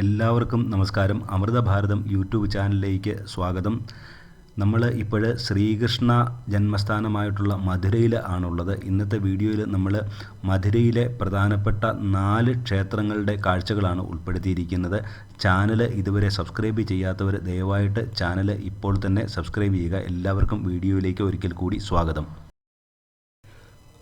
എല്ലാവർക്കും നമസ്കാരം. അമൃത ഭാരതം യൂട്യൂബ് ചാനലിലേക്ക് സ്വാഗതം. നമ്മൾ ഇപ്പോൾ ശ്രീകൃഷ്ണ ജന്മസ്ഥാനമായിട്ടുള്ള മധുരയിൽ ആണുള്ളത്. ഇന്നത്തെ വീഡിയോയിൽ നമ്മൾ മധുരയിലെ പ്രധാനപ്പെട്ട നാല് ക്ഷേത്രങ്ങളുടെ കാഴ്ചകളാണ് ഉൾപ്പെടുത്തിയിരിക്കുന്നത്. ചാനൽ ഇതുവരെ സബ്സ്ക്രൈബ് ചെയ്യാത്തവർ ദയവായിട്ട് ചാനൽ ഇപ്പോൾ തന്നെ സബ്സ്ക്രൈബ് ചെയ്യുക. എല്ലാവർക്കും വീഡിയോയിലേക്ക് ഒരിക്കൽ കൂടി സ്വാഗതം.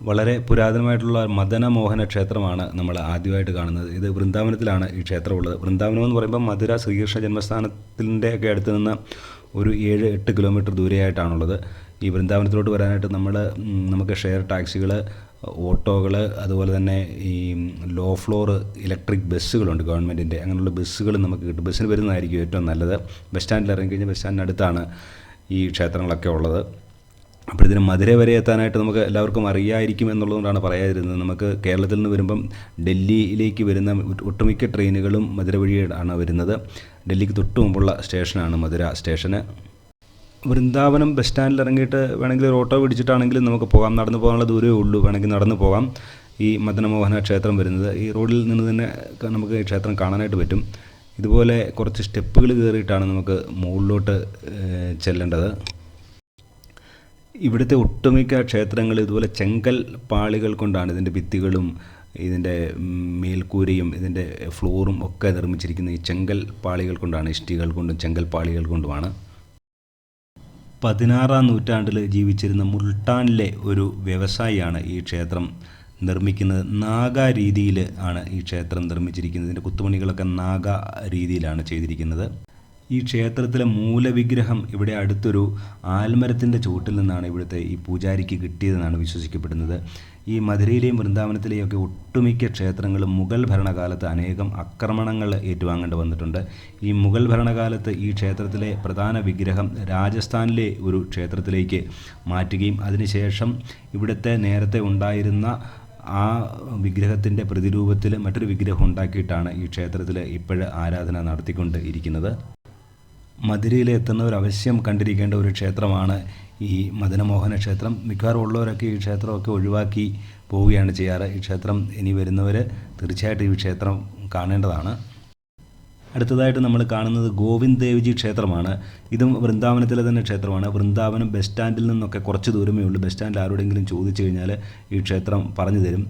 വളരെ പുരാതനമായിട്ടുള്ള മദനമോഹന ക്ഷേത്രമാണ് നമ്മൾ ആദ്യമായിട്ട് കാണുന്നത്. ഇത് വൃന്ദാവനത്തിലാണ് ഈ ക്ഷേത്രമുള്ളത്. വൃന്ദാവനം എന്ന് പറയുമ്പോൾ മധുര ശ്രീകൃഷ്ണ ജന്മസ്ഥാനത്തിന്റെ ഒക്കെ അടുത്ത് നിന്ന് ഒരു ഏഴ് എട്ട് കിലോമീറ്റർ ദൂരെയായിട്ടാണുള്ളത്. ഈ വൃന്ദാവനത്തിലോട്ട് വരാനായിട്ട് നമ്മൾ നമുക്ക് ഷെയർ ടാക്സികൾ ഓട്ടോകൾ അതുപോലെ തന്നെ ഈ ലോ ഫ്ലോർ ഇലക്ട്രിക് ബസ്സുകളുണ്ട് ഗവൺമെന്റിന്റെ അങ്ങനെയുള്ള ബസ്സുകൾ നമുക്ക് കിട്ടും. ബസ്സിന് വരുന്നതായിരിക്കും ഏറ്റവും നല്ലത്. ബസ് സ്റ്റാൻഡിൽ ഇറങ്ങി കഴിഞ്ഞാൽ ബസ് സ്റ്റാൻഡിനടുത്താണ് ഈ ക്ഷേത്രങ്ങളൊക്കെ ഉള്ളത്. അപ്പോൾ ഇതിന് മധുര വരെ എത്താനായിട്ട് നമുക്ക് എല്ലാവർക്കും അറിയായിരിക്കും എന്നുള്ളതുകൊണ്ടാണ് പറയാതിരുന്നത്. നമുക്ക് കേരളത്തിൽ നിന്ന് വരുമ്പം ഡൽഹിയിലേക്ക് വരുന്ന ഒട്ടുമിക്ക ട്രെയിനുകളും മധുര വഴിയാണ് വരുന്നത്. ഡൽഹിക്ക് തൊട്ട് മുമ്പുള്ള സ്റ്റേഷനാണ് മധുര സ്റ്റേഷന്. വൃന്ദാവനം ബസ് സ്റ്റാൻഡിൽ ഇറങ്ങിയിട്ട് വേണമെങ്കിൽ ഒരു ഓട്ടോ പിടിച്ചിട്ടാണെങ്കിലും നമുക്ക് പോകാം. നടന്നു പോകാനുള്ള ദൂരമേ ഉള്ളൂ. വേണമെങ്കിൽ നടന്നു പോകാം. ഈ മദനമോഹന ക്ഷേത്രം വരുന്നത്. ഈ റോഡിൽ നിന്ന് തന്നെ നമുക്ക് ഈ ക്ഷേത്രം കാണാനായിട്ട് പറ്റും. ഇതുപോലെ കുറച്ച് സ്റ്റെപ്പുകൾ കയറിയിട്ടാണ് നമുക്ക് മുകളിലോട്ട് ചെല്ലേണ്ടത്. ഇവിടുത്തെ ഒട്ടുമിക്ക ക്ഷേത്രങ്ങൾ ഇതുപോലെ ചെങ്കൽ പാളികൾ കൊണ്ടാണ് ഇതിന്റെ ഭിത്തികളും ഇതിന്റെ മേൽക്കൂരയും ഇതിന്റെ ഫ്ലോറും ഒക്കെ നിർമ്മിച്ചിരിക്കുന്നത്. ഈ ചെങ്കൽ പാളികൾ കൊണ്ടാണ് ഇഷ്ടികൾ കൊണ്ടും ചെങ്കൽ പാളികൾ കൊണ്ടുമാണ്. പതിനാറാം നൂറ്റാണ്ടിൽ ജീവിച്ചിരുന്ന മുൾട്ടാനിലെ ഒരു വ്യവസായിയാണ് ഈ ക്ഷേത്രം നിർമ്മിക്കുന്നത്. നാഗ രീതിയിൽ ആണ് ഈ ക്ഷേത്രം നിർമ്മിച്ചിരിക്കുന്നത്. ഇതിന്റെ കുത്തുമണികളൊക്കെ നാഗ രീതിയിലാണ് ചെയ്തിരിക്കുന്നത്. ഈ ക്ഷേത്രത്തിലെ മൂലവിഗ്രഹം ഇവിടെ അടുത്തൊരു ആൽമരത്തിന്റെ ചുവട്ടിൽ നിന്നാണ് ഇവിടുത്തെ ഈ പൂജാരിക്ക് കിട്ടിയതെന്നാണ് വിശ്വസിക്കപ്പെടുന്നത്. ഈ മധുരയിലെയും വൃന്ദാവനത്തിലെയും ഒക്കെ ഒട്ടുമിക്ക ക്ഷേത്രങ്ങളും മുഗൾ ഭരണകാലത്ത് അനേകം ആക്രമണങ്ങൾ ഏറ്റുവാങ്ങേണ്ടി വന്നിട്ടുണ്ട്. ഈ മുഗൾ ഭരണകാലത്ത് ഈ ക്ഷേത്രത്തിലെ പ്രധാന വിഗ്രഹം രാജസ്ഥാനിലെ ഒരു ക്ഷേത്രത്തിലേക്ക് മാറ്റുകയും അതിനുശേഷം ഇവിടുത്തെ നേരത്തെ ഉണ്ടായിരുന്ന ആ വിഗ്രഹത്തിന്റെ പ്രതിരൂപത്തിൽ മറ്റൊരു വിഗ്രഹം ഉണ്ടാക്കിയിട്ടാണ് ഈ ക്ഷേത്രത്തിൽ ഇപ്പോഴ് ആരാധന നടത്തിക്കൊണ്ട് ഇരിക്കുന്നത്. മധുരയിൽ എത്തുന്നവർ അവശ്യം കണ്ടിരിക്കേണ്ട ഒരു ക്ഷേത്രമാണ് ഈ മദനമോഹന ക്ഷേത്രം. മിക്കവാറും ഉള്ളവരൊക്കെ ഈ ക്ഷേത്രമൊക്കെ ഒഴിവാക്കി പോവുകയാണ് ചെയ്യാറ്. ഈ ക്ഷേത്രം ഇനി വരുന്നവർ തീർച്ചയായിട്ടും ഈ ക്ഷേത്രം കാണേണ്ടതാണ്. അടുത്തതായിട്ട് നമ്മൾ കാണുന്നത് ഗോവിന്ദ് ദേവ്ജി ക്ഷേത്രമാണ്. ഇതും വൃന്ദാവനത്തിലെ തന്നെ ക്ഷേത്രമാണ്. വൃന്ദാവനം ബസ് സ്റ്റാൻഡിൽ നിന്നൊക്കെ കുറച്ച് ദൂരമേ ഉള്ളൂ. ബസ് സ്റ്റാൻഡിൽ ആരോടെങ്കിലും ചോദിച്ചു കഴിഞ്ഞാൽ ഈ ക്ഷേത്രം പറഞ്ഞു തരും.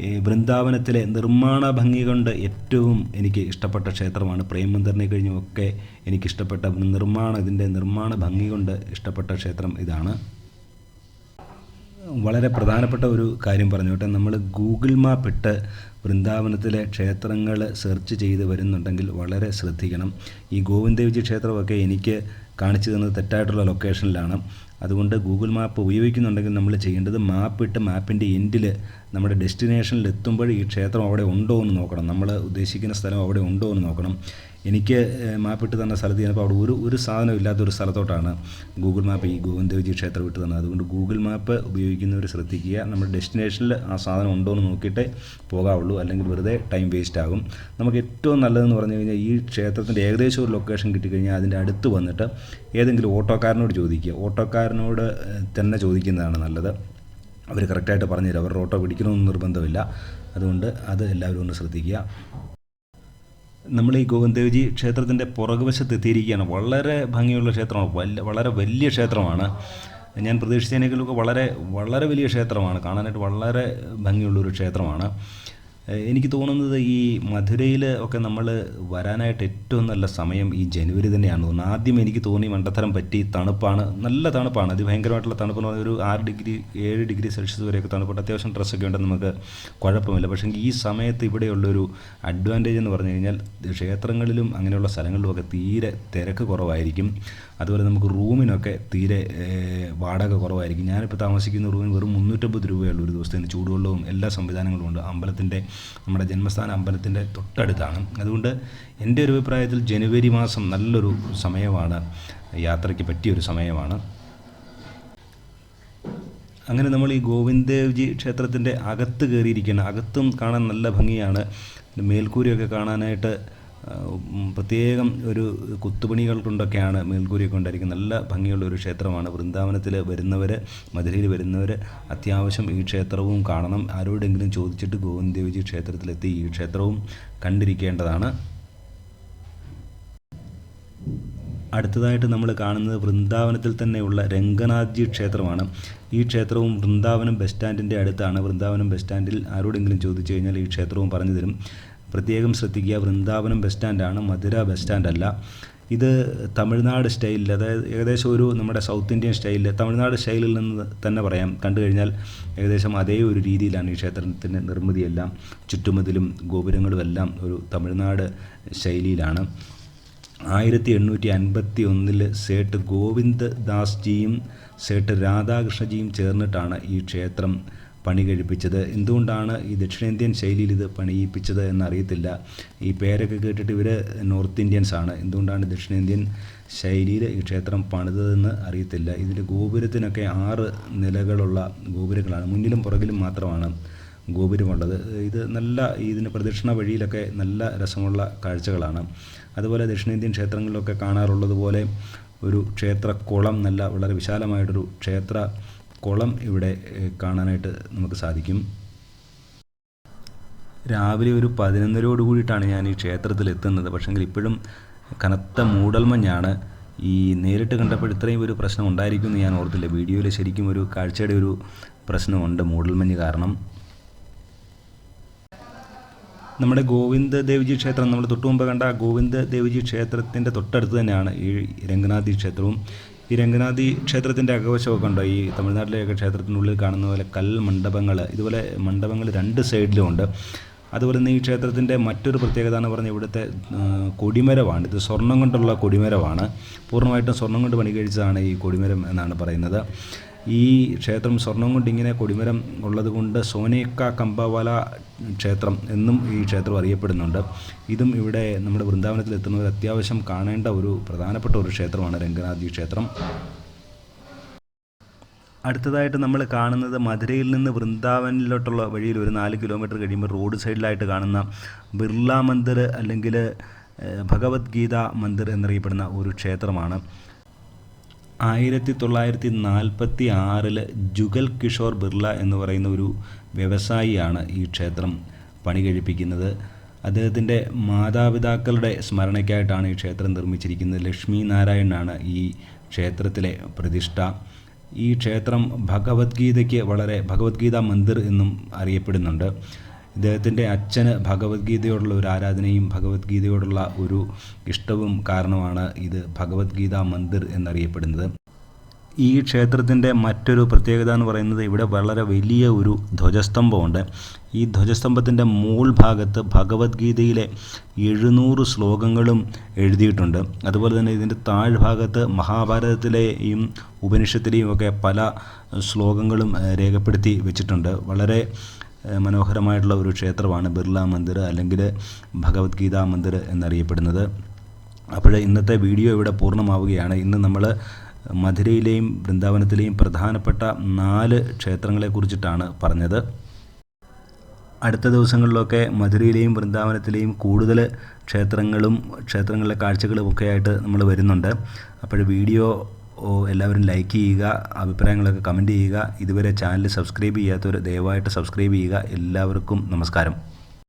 ഈ വൃന്ദാവനത്തിലെ നിർമ്മാണ ഭംഗി കൊണ്ട് ഏറ്റവും എനിക്ക് ഇഷ്ടപ്പെട്ട ക്ഷേത്രമാണ്. പ്രേമന്ദറിനെ കഴിഞ്ഞുമൊക്കെ എനിക്കിഷ്ടപ്പെട്ട നിർമ്മാണ ഇതിന്റെ നിർമ്മാണ ഭംഗി കൊണ്ട് ഇഷ്ടപ്പെട്ട ക്ഷേത്രം ഇതാണ്. വളരെ പ്രധാനപ്പെട്ട ഒരു കാര്യം പറഞ്ഞോട്ടെ നമ്മൾ ഗൂഗിൾ മാപ്പ് ഇട്ട് വൃന്ദാവനത്തിലെ ക്ഷേത്രങ്ങൾ സെർച്ച് ചെയ്ത് വരുന്നുണ്ടെങ്കിൽ വളരെ ശ്രദ്ധിക്കണം. ഈ ഗോവിന്ദേവ്ജി ക്ഷേത്രമൊക്കെ എനിക്ക് കാണിച്ചു തന്നത് തെറ്റായിട്ടുള്ള ലൊക്കേഷനിലാണ് അതുകൊണ്ട് ഗൂഗിൾ മാപ്പ് ഉപയോഗിക്കുന്നുണ്ടെങ്കിൽ നമ്മൾ ചെയ്യേണ്ടത് മാപ്പ് ഇട്ട് മാപ്പിന്റെ എൻഡിൽ നമ്മുടെ ഡെസ്റ്റിനേഷനിൽ എത്തുമ്പോൾ ഈ ക്ഷേത്രം അവിടെ ഉണ്ടോ എന്ന് നോക്കണം. നമ്മൾ ഉദ്ദേശിക്കുന്ന സ്ഥലം അവിടെ ഉണ്ടോ എന്ന് നോക്കണം. എനിക്ക് മാപ്പിട്ട് തന്ന സ്ഥലത്ത് ചെയ്യുന്നപ്പോൾ അവിടെ ഒരു ഒരു സാധനം ഇല്ലാത്തൊരു സ്ഥലത്തോട്ടാണ് ഗൂഗിൾ മാപ്പ് ഈ ഗോവിന്ദജി ക്ഷേത്രം വിട്ട് തന്നത്. അതുകൊണ്ട് ഗൂഗിൾ മാപ്പ് ഉപയോഗിക്കുന്നവർ ശ്രദ്ധിക്കുക. നമ്മുടെ ഡെസ്റ്റിനേഷനിൽ ആ സാധനം ഉണ്ടോ എന്ന് നോക്കിയിട്ടേ പോകാവുള്ളൂ. അല്ലെങ്കിൽ വെറുതെ ടൈം വേസ്റ്റ് ആകും. നമുക്ക് ഏറ്റവും നല്ലതെന്ന് പറഞ്ഞു കഴിഞ്ഞാൽ ഈ ക്ഷേത്രത്തിന്റെ ഏകദേശം ഒരു ലൊക്കേഷൻ കിട്ടിക്കഴിഞ്ഞാൽ അതിന്റെ അടുത്ത് വന്നിട്ട് ഏതെങ്കിലും ഓട്ടോക്കാരനോട് ചോദിക്കുക. ഓട്ടോക്കാരനോട് തന്നെ ചോദിക്കുന്നതാണ് നല്ലത്. അവർ കറക്റ്റായിട്ട് പറഞ്ഞുതരും. അവരുടെ ഓട്ടോ പിടിക്കണമെന്ന് നിർബന്ധമില്ല. അതുകൊണ്ട് അത് എല്ലാവരും ഒന്ന് ശ്രദ്ധിക്കുക. നമ്മൾ ഈ ഗോവിന്ദേവ്ജി ക്ഷേത്രത്തിന്റെ പുറകുവശത്ത് എത്തിയിരിക്കുകയാണ് വളരെ ഭംഗിയുള്ള ക്ഷേത്രമാണ്. വല്ല വളരെ വലിയ ക്ഷേത്രമാണ്. ഞാൻ പ്രതീക്ഷിച്ചതിനേക്കാളൊക്കെ വളരെ വളരെ വലിയ ക്ഷേത്രമാണ്. കാണാനായിട്ട് വളരെ ഭംഗിയുള്ളൊരു ക്ഷേത്രമാണ്. എനിക്ക് തോന്നുന്നത് ഈ മധുരയിൽ ഒക്കെ നമ്മൾ വരാനായിട്ട് ഏറ്റവും നല്ല സമയം ഈ ജനുവരി തന്നെയാണ് തോന്നുന്നത് ആദ്യം എനിക്ക് തോന്നി മണ്ടത്തരം പറ്റി തണുപ്പാണ്. നല്ല തണുപ്പാണ്. അതിഭയങ്കരമായിട്ടുള്ള തണുപ്പ് എന്ന് പറഞ്ഞാൽ ഒരു ആറ് ഡിഗ്രി ഏഴ് ഡിഗ്രി സെൽഷ്യസ് വരെയൊക്കെ തണുപ്പുണ്ട്. അത്യാവശ്യം ഡ്രസ്സൊക്കെ ഉണ്ട് നമുക്ക് കുഴപ്പമില്ല. പക്ഷേ ഈ സമയത്ത് ഇവിടെയുള്ളൊരു അഡ്വാന്റേജ് എന്ന് പറഞ്ഞു കഴിഞ്ഞാൽ ക്ഷേത്രങ്ങളിലും അങ്ങനെയുള്ള സ്ഥലങ്ങളിലുമൊക്കെ തീരെ തിരക്ക് കുറവായിരിക്കും. അതുപോലെ നമുക്ക് റൂമിനൊക്കെ തീരെ വാടക കുറവായിരിക്കും. ഞാനിപ്പോൾ താമസിക്കുന്ന റൂമിന് വെറും മുന്നൂറ്റമ്പത് രൂപയുള്ളൂ ഒരു ദിവസത്തിന്. ചൂടുവെള്ളവും എല്ലാ സംവിധാനങ്ങളും ഉണ്ട്. അമ്പലത്തിന്റെ നമ്മുടെ ജന്മസ്ഥാന അമ്പലത്തിന്റെ തൊട്ടടുത്താണ്. അതുകൊണ്ട് എന്റെ ഒരു അഭിപ്രായത്തിൽ ജനുവരി മാസം നല്ലൊരു സമയമാണ്. യാത്രയ്ക്ക് പറ്റിയൊരു സമയമാണ്. അങ്ങനെ നമ്മൾ ഈ ഗോവിന്ദേവ്ജി ക്ഷേത്രത്തിന്റെ അകത്ത് കയറിയിരിക്കുകയാണ്. അകത്തും കാണാൻ നല്ല ഭംഗിയാണ്. മേൽക്കൂരയൊക്കെ കാണാനായിട്ട് പ്രത്യേകം ഒരു കുത്തുപണികൾ കൊണ്ടൊക്കെയാണ് മേൽക്കൂരി കൊണ്ടായിരിക്കുന്നത് നല്ല ഭംഗിയുള്ള ഒരു ക്ഷേത്രമാണ്. വൃന്ദാവനത്തിൽ വരുന്നവർ മധുരയിൽ വരുന്നവർ അത്യാവശ്യം ഈ ക്ഷേത്രവും കാണണം. ആരോടെങ്കിലും ചോദിച്ചിട്ട് ഗോവിന്ദേവജി ക്ഷേത്രത്തിലെത്തി ഈ ക്ഷേത്രവും കണ്ടിരിക്കേണ്ടതാണ്. അടുത്തതായിട്ട് നമ്മൾ കാണുന്നത് വൃന്ദാവനത്തിൽ തന്നെയുള്ള രംഗനാഥ്ജി ക്ഷേത്രമാണ്. ഈ ക്ഷേത്രവും വൃന്ദാവനം ബസ് സ്റ്റാൻഡിന്റെ അടുത്താണ്. വൃന്ദാവനം ബസ് സ്റ്റാൻഡിൽ ആരോടെങ്കിലും ചോദിച്ചു കഴിഞ്ഞാൽ ഈ ക്ഷേത്രവും പറഞ്ഞു തരും. പ്രത്യേകം ശ്രദ്ധിക്കുക. വൃന്ദാവനം ബസ് സ്റ്റാൻഡാണ്. മധുര ബസ് അല്ല ഇത് തമിഴ്നാട് സ്റ്റൈലിൽ അതായത് ഏകദേശം ഒരു നമ്മുടെ സൗത്ത് ഇന്ത്യൻ സ്റ്റൈലിൽ തമിഴ്നാട് സ്റ്റൈലിൽ നിന്ന് തന്നെ പറയാം. കണ്ടു കഴിഞ്ഞാൽ ഏകദേശം അതേ ഒരു രീതിയിലാണ് ഈ ക്ഷേത്രത്തിന്റെ നിർമ്മിതിയെല്ലാം ചുറ്റുമതിലും ഗോപുരങ്ങളും എല്ലാം ഒരു തമിഴ്നാട് ശൈലിയിലാണ്. ആയിരത്തി എണ്ണൂറ്റി അൻപത്തി ഒന്നിൽ സേട്ട് ഗോവിന്ദ് ദാസ്ജിയും സേട്ട് രാധാകൃഷ്ണജിയും ചേർന്നിട്ടാണ് ഈ ക്ഷേത്രം പണി കഴിപ്പിച്ചത്. എന്തുകൊണ്ടാണ് ഈ ദക്ഷിണേന്ത്യൻ ശൈലിയിൽ ഇത് പണിയിപ്പിച്ചത് എന്നറിയത്തില്ല. ഈ പേരൊക്കെ കേട്ടിട്ട് ഇവർ നോർത്ത് ഇന്ത്യൻസ് ആണ്. എന്തുകൊണ്ടാണ് ദക്ഷിണേന്ത്യൻ ശൈലിയിൽ ഈ ക്ഷേത്രം പണിതതെന്ന് അറിയത്തില്ല. ഇതിന്റെ ഗോപുരത്തിനൊക്കെ ആറ് നിലകളുള്ള ഗോപുരങ്ങളാണ്. മുന്നിലും പുറകിലും മാത്രമാണ് ഗോപുരമുള്ളത്. ഇത് നല്ല ഇതിന് പ്രദക്ഷിണ വഴിയിലൊക്കെ നല്ല രസമുള്ള കാഴ്ചകളാണ്. അതുപോലെ ദക്ഷിണേന്ത്യൻ ക്ഷേത്രങ്ങളിലൊക്കെ കാണാറുള്ളതുപോലെ ഒരു ക്ഷേത്രക്കുളം നല്ല വളരെ വിശാലമായിട്ടൊരു ക്ഷേത്ര കുളം ഇവിടെ കാണാനായിട്ട് നമുക്ക് സാധിക്കും. രാവിലെ ഒരു പതിനൊന്നരയോട് കൂടിയിട്ടാണ് ഞാൻ ഈ ക്ഷേത്രത്തിൽ എത്തുന്നത്. പക്ഷെങ്കിൽ ഇപ്പോഴും കനത്ത മൂടൽമഞ്ഞാണ്. ഈ നേരിട്ട് കണ്ടപ്പോൾ ഇത്രയും ഒരു പ്രശ്നം ഉണ്ടായിരിക്കുമെന്ന് ഞാൻ ഓർത്തില്ല. വീഡിയോയിൽ ശരിക്കും ഒരു കാഴ്ചയുടെ ഒരു പ്രശ്നമുണ്ട് മൂടൽമഞ്ഞ് കാരണം. നമ്മുടെ ഗോവിന്ദ ദേവ്ജി ക്ഷേത്രം നമ്മൾ തൊട്ടു മുമ്പ് കണ്ട ഗോവിന്ദ ദേവ്ജി ക്ഷേത്രത്തിന്റെ തൊട്ടടുത്ത് തന്നെയാണ് ഈ രംഗനാഥി ക്ഷേത്രവും. ഈ രംഗനാഥി ക്ഷേത്രത്തിന്റെ അകവശമൊക്കെ ഉണ്ടോ? ഈ തമിഴ്നാട്ടിലെയൊക്കെ ക്ഷേത്രത്തിനുള്ളിൽ കാണുന്ന പോലെ കൽ മണ്ഡപങ്ങൾ ഇതുപോലെ മണ്ഡപങ്ങൾ രണ്ട് സൈഡിലും ഉണ്ട്. അതുപോലെ തന്നെ ഈ ക്ഷേത്രത്തിന്റെ മറ്റൊരു പ്രത്യേകത എന്ന് പറഞ്ഞാൽ ഇവിടുത്തെ കൊടിമരമാണ്. ഇത് സ്വർണം കൊണ്ടുള്ള കൊടിമരമാണ്. പൂർണമായിട്ടും സ്വർണം കൊണ്ട് പണി കഴിച്ചതാണ് ഈ കൊടിമരം എന്നാണ് പറയുന്നത്. ഈ ക്ഷേത്രം സ്വർണം കൊണ്ട് ഇങ്ങനെ കൊടിമരം ഉള്ളതുകൊണ്ട് സോനേക്ക കമ്പവാല ക്ഷേത്രം എന്നും ഈ ക്ഷേത്രം അറിയപ്പെടുന്നുണ്ട്. ഇതും ഇവിടെ നമ്മുടെ വൃന്ദാവനത്തിൽ എത്തുന്നവർ അത്യാവശ്യം കാണേണ്ട ഒരു പ്രധാനപ്പെട്ട ഒരു ക്ഷേത്രമാണ് രംഗനാഥി ക്ഷേത്രം. അടുത്തതായിട്ട് നമ്മൾ കാണുന്നത് മധുരയിൽ നിന്ന് വൃന്ദാവനിലോട്ടുള്ള വഴിയിൽ ഒരു നാല് കിലോമീറ്റർ കഴിയുമ്പോൾ റോഡ് സൈഡിലായിട്ട് കാണുന്ന ബിർള മന്ദിർ അല്ലെങ്കിൽ ഭഗവത്ഗീത മന്ദിർ എന്നറിയപ്പെടുന്ന ഒരു ക്ഷേത്രമാണ്. ആയിരത്തി തൊള്ളായിരത്തി നാൽപ്പത്തി ആറിൽ ജുഗൽ കിഷോർ ബിർള എന്ന് പറയുന്ന ഒരു വ്യവസായിയാണ് ഈ ക്ഷേത്രം പണി കഴിപ്പിക്കുന്നത്. അദ്ദേഹത്തിന്റെ മാതാപിതാക്കളുടെ സ്മരണയ്ക്കായിട്ടാണ് ഈ ക്ഷേത്രം നിർമ്മിച്ചിരിക്കുന്നത്. ലക്ഷ്മി നാരായണനാണ് ഈ ക്ഷേത്രത്തിലെ പ്രതിഷ്ഠ. ഈ ക്ഷേത്രം ഭഗവത്ഗീതയ്ക്ക് വളരെ ഭഗവത്ഗീത മന്ദിർ എന്നും അറിയപ്പെടുന്നുണ്ട്. ഇദ്ദേഹത്തിന്റെ അച്ഛന് ഭഗവത്ഗീതയോടുള്ള ഒരു ആരാധനയും ഭഗവത്ഗീതയോടുള്ള ഒരു ഇഷ്ടവും കാരണമാണ് ഇത് ഭഗവത്ഗീത മന്ദിർ എന്നറിയപ്പെടുന്നത്. ഈ ക്ഷേത്രത്തിന്റെ മറ്റൊരു പ്രത്യേകത എന്ന് പറയുന്നത് ഇവിടെ വളരെ വലിയ ഒരു ധ്വജസ്തംഭമുണ്ട്. ഈ ധ്വജസ്തംഭത്തിന്റെ മൂൾ ഭാഗത്ത് ഭഗവത്ഗീതയിലെ എഴുന്നൂറ് ശ്ലോകങ്ങളും എഴുതിയിട്ടുണ്ട്. അതുപോലെ തന്നെ ഇതിന്റെ താഴ്ഭാഗത്ത് മഹാഭാരതത്തിലെയും ഉപനിഷത്തിലെയും ഒക്കെ പല ശ്ലോകങ്ങളും രേഖപ്പെടുത്തി വെച്ചിട്ടുണ്ട്. വളരെ മനോഹരമായിട്ടുള്ള ഒരു ക്ഷേത്രമാണ് ബിർള മന്ദിർ അല്ലെങ്കിൽ ഭഗവത്ഗീത മന്ദിർ എന്നറിയപ്പെടുന്നത്. അപ്പോൾ ഇന്നത്തെ വീഡിയോ ഇവിടെ പൂർണമാവുകയാണ്. ഇന്ന് നമ്മൾ മധുരയിലെയും വൃന്ദാവനത്തിലെയും പ്രധാനപ്പെട്ട നാല് ക്ഷേത്രങ്ങളെക്കുറിച്ചിട്ടാണ് പറഞ്ഞത്. അടുത്ത ദിവസങ്ങളിലൊക്കെ മധുരയിലെയും വൃന്ദാവനത്തിലെയും കൂടുതൽ ക്ഷേത്രങ്ങളും ക്ഷേത്രങ്ങളിലെ കാഴ്ചകളും ഒക്കെ ആയിട്ട് നമ്മൾ വരുന്നുണ്ട്. അപ്പോൾ വീഡിയോ എല്ലാവരും ലൈക്ക് ചെയ്യുക അഭിപ്രായങ്ങളൊക്കെ കമന്റ് ചെയ്യുക. ഇതുവരെ ചാനൽ സബ്സ്ക്രൈബ് ചെയ്യാത്തവർ ദയവായിട്ട് സബ്സ്ക്രൈബ് ചെയ്യുക. എല്ലാവർക്കും നമസ്കാരം.